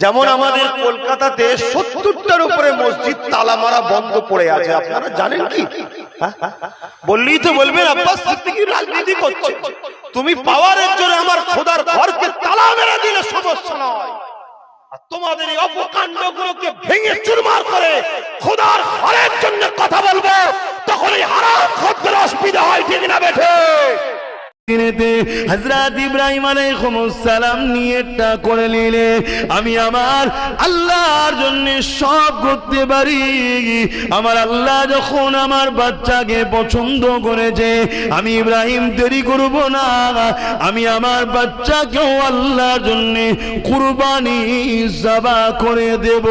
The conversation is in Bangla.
যেমন আমাদের কলকাতাতে সত্তরটার উপরে মসজিদ তালা মারা বন্ধ পড়ে আছে আপনারা জানেন কি? হ্যাঁ? বললেই তো বলবেন আব্বাস রাজনীতি করছে তুমি পাওয়ারের জন্য আমার খোদার ঘরকে তালা মেরে দিলে সমস্যা নয়। আর তোমাদের এই অপকাণ্ড গুলোকে ভেঙে চুরমার করে দিনেতে হজরত ইব্রাহিম সালাম নিয়েটা করে নিলে। আমি আমার আল্লাহর জন্য সব করতে পারি। আমার আল্লাহ যখন আমার বাচ্চাকে পছন্দ করেছে, আমি ইব্রাহিম দেরি করব না। আমি আমার বাচ্চাকেও আল্লাহর জন্য কুরবানি জবা করে দেব।